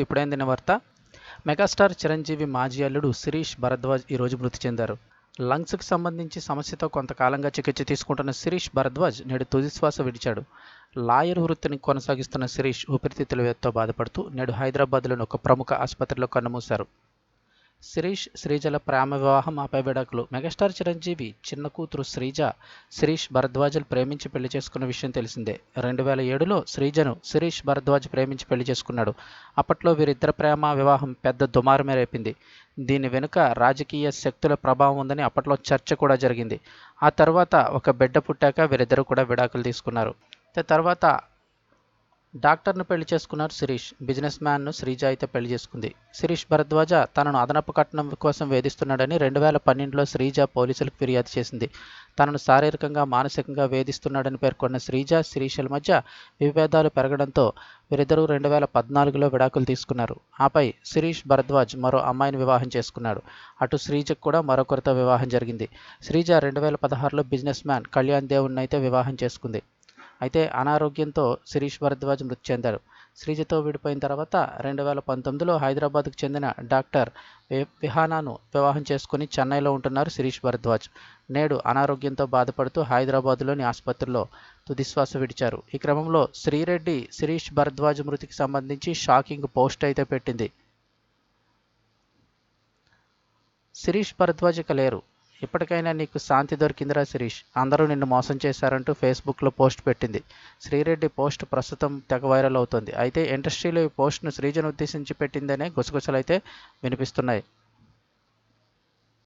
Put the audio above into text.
ఇప్పుడైందిన వార్త మెగాస్టార్ చిరంజీవి మాజీ అల్లుడు శిరీష్ భరద్వాజ్ ఈరోజు మృతి చెందారు. లంగ్స్కి సంబంధించి సమస్యతో కొంతకాలంగా చికిత్స తీసుకుంటున్న శిరీష్ భరద్వాజ్ నేడు తుదిశ్వాస విడిచాడు. లాయర్ వృత్తిని కొనసాగిస్తున్న శిరీష్ ఊపిరితిత్తుల వ్యాధితో బాధపడుతూ నేడు హైదరాబాద్లోని ఒక ప్రముఖ ఆసుపత్రిలో కన్నుమూశారు. శిరీష్ శ్రీజల ప్రేమ వివాహం ఆపై విడాకులు. మెగాస్టార్ చిరంజీవి చిన్న కూతురు శ్రీజ శిరీష్ భరద్వాజలు ప్రేమించి పెళ్ళి చేసుకున్న విషయం తెలిసిందే. రెండు వేల ఏడులో శ్రీజను శిరీష్ భరద్వాజ్ ప్రేమించి పెళ్ళి చేసుకున్నాడు. అప్పట్లో వీరిద్దరి ప్రేమ వివాహం పెద్ద దుమారమే రేపింది. దీని వెనుక రాజకీయ శక్తుల ప్రభావం ఉందని అప్పట్లో చర్చ కూడా జరిగింది. ఆ తర్వాత ఒక బిడ్డ పుట్టాక వీరిద్దరూ కూడా విడాకులు తీసుకున్నారు. తర్వాత డాక్టర్ను పెళ్ళి చేసుకున్నారు శిరీష్. బిజినెస్ మ్యాన్ను శ్రీజ అయితే పెళ్ళి చేసుకుంది. శిరీష్ భరద్వాజ తనను అదనపు కట్నం కోసం వేధిస్తున్నాడని రెండు వేల పన్నెండులో శ్రీజ పోలీసులకు ఫిర్యాదు చేసింది. తనను శారీరకంగా మానసికంగా వేధిస్తున్నాడని పేర్కొన్న శ్రీజ శిరీషల మధ్య విభేదాలు పెరగడంతో వీరిద్దరూ రెండు వేల పద్నాలుగులో విడాకులు తీసుకున్నారు. ఆపై శిరీష్ భరద్వాజ్ మరో అమ్మాయిని వివాహం చేసుకున్నాడు. అటు శ్రీజకు కూడా మరొకరితో వివాహం జరిగింది. శ్రీజ రెండు వేల పదహారులో బిజినెస్ మ్యాన్ కళ్యాణ్ దేవుణ్ణి అయితే వివాహం చేసుకుంది. అయితే అనారోగ్యంతో శిరీష్ భరద్వాజ్ మృతి చెందారు. శ్రీజతో విడిపోయిన తర్వాత రెండు వేల పంతొమ్మిదిలో హైదరాబాద్కు చెందిన డాక్టర్ విహానాను వివాహం చేసుకుని చెన్నైలో ఉంటున్నారు శిరీష్ భరద్వాజ్. నేడు అనారోగ్యంతో బాధపడుతూ హైదరాబాద్లోని ఆసుపత్రిలో తుదిశ్వాస విడిచారు. ఈ క్రమంలో శ్రీరెడ్డి శిరీష్ భరద్వాజ్ మృతికి సంబంధించి షాకింగ్ పోస్ట్ అయితే పెట్టింది. శిరీష్ భరద్వాజ్ ఇక లేరు. ఇప్పటికైనా నీకు శాంతి దొరికిందిరా శిరీష్. అందరూ నిన్ను మోసం చేశారంటూ ఫేస్బుక్లో పోస్ట్ పెట్టింది. శ్రీరెడ్డి పోస్ట్ ప్రస్తుతం తెగ వైరల్ అవుతోంది. అయితే ఇండస్ట్రీలో ఈ పోస్ట్ను శ్రీజను ఉద్దేశించి పెట్టిందనే గుసగుసలైతే వినిపిస్తున్నాయి.